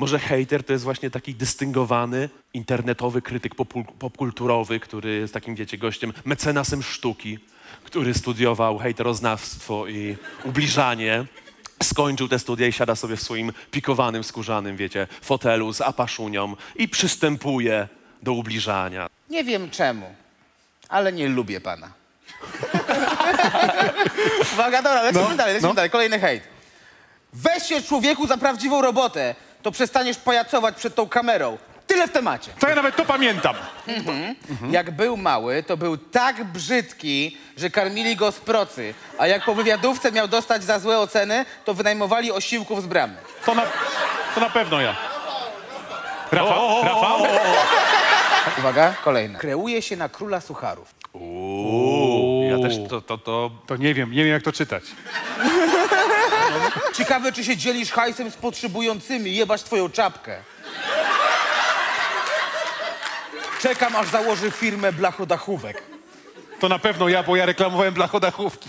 Może hejter to jest właśnie taki dystyngowany, internetowy krytyk popkulturowy, który jest takim, wiecie, gościem, mecenasem sztuki, który studiował hejteroznawstwo i ubliżanie. Skończył te studia i siada sobie w swoim pikowanym, skórzanym, wiecie, fotelu z apaszunią i przystępuje do ubliżania. Nie wiem czemu, ale nie lubię pana. Uwaga, dobra, lecimy dalej, lecimy no. dalej. Kolejny hejt. Weź się człowieku za prawdziwą robotę, to przestaniesz pajacować przed tą kamerą. Tyle w temacie. To ja nawet to pamiętam. Jak był mały, to był tak brzydki, że karmili go z procy. A jak po wywiadówce miał dostać za złe oceny, to wynajmowali osiłków z bramy. To na, to na pewno ja. Rafał? Rafał? Uwaga, kolejne. Kreuje się na króla sucharów. Uuu, ja też to, to, to... To nie wiem, nie wiem jak to czytać. Ciekawe, czy się dzielisz hajsem z potrzebującymi. Jebać twoją czapkę. Czekam, aż założy firmę blachodachówek. To na pewno ja, bo ja reklamowałem blachodachówki.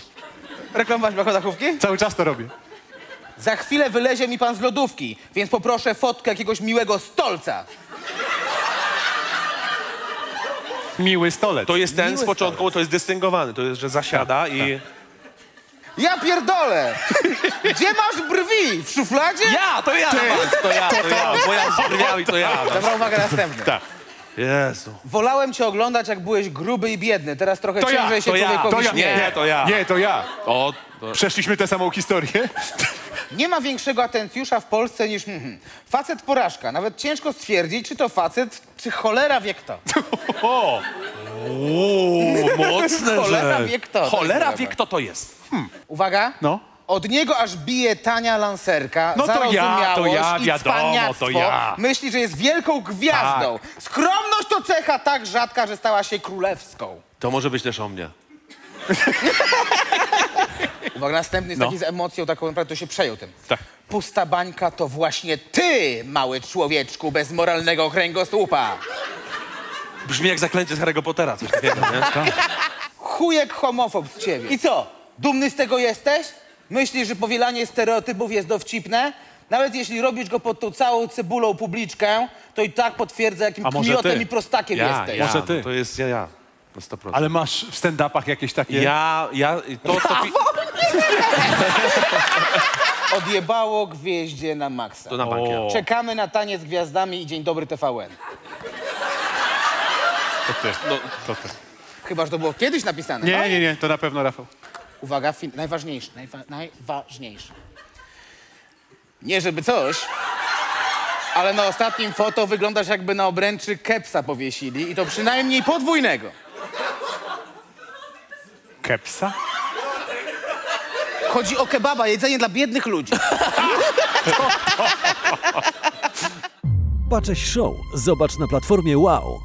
Reklamować blachodachówki? Cały czas to robię. Za chwilę wylezie mi pan z lodówki, więc poproszę fotkę jakiegoś miłego stolca. Miły stolec. To jest ten Miły z początku, to jest dystyngowany, to jest, że zasiada i... Ja pierdolę! Gdzie masz brwi? W szufladzie? Ja, to ja! To ja, to ja, bo ja z brwiami, to ja. Dobra, uwaga, następny. Tak. Jezu. Wolałem cię oglądać, jak byłeś gruby i biedny. Teraz trochę To ja, ciężej się to ja, człowiekowi To ja. śmieje. Nie, to ja. Nie, to ja. O, to... Przeszliśmy tę samą historię. Nie ma większego atencjusza w Polsce niż hmm, facet porażka. Nawet ciężko stwierdzić, czy to facet, czy cholera wie kto. O! Uuu, mocne, Cholera wie kto, Cholera tak wie, kto to jest. Uwaga. No. Od niego aż bije tania lancerka, No to ja, to ja, i wiadomo, cwaniactwo. to ja. Tak. Myśli, że jest wielką gwiazdą. Skromność to cecha tak rzadka, że stała się królewską. To może być też o mnie. Uwaga, następny jest No. taki z emocją, taką naprawdę to się przejął tym. Tak. Pusta bańka to właśnie ty, mały człowieczku bez moralnego kręgosłupa. Brzmi jak zaklęcie z Harry'ego Pottera, coś takiego, nie? Chujek homofob z ciebie. I co? Dumny z tego jesteś? Myślisz, że powielanie stereotypów jest dowcipne? Nawet jeśli robisz go pod tą całą cebulą publiczkę, to i tak potwierdza, jakim A może ty? i prostakiem Ja, jesteś. ja, Może ty. no To jest ja, ja. Na 100%. Ale masz w stand-upach jakieś takie... Ja, ja, to, to, pi- Odjebało gwieździe na maksa. to na bankier. O. Czekamy na taniec z gwiazdami i Dzień Dobry TVN. To ty. No, To ty. Chyba, że to było kiedyś napisane. no? Nie, nie, nie, to na pewno Rafał. Uwaga, fin- najważniejsze, najwa- najważniejsze. Nie żeby coś, ale na ostatnim foto wyglądasz jakby na obręczy kepsa powiesili i to przynajmniej podwójnego. Kepsa? Chodzi o kebaba, jedzenie dla biednych ludzi. Patrzeć Show. Zobacz na platformie Wow.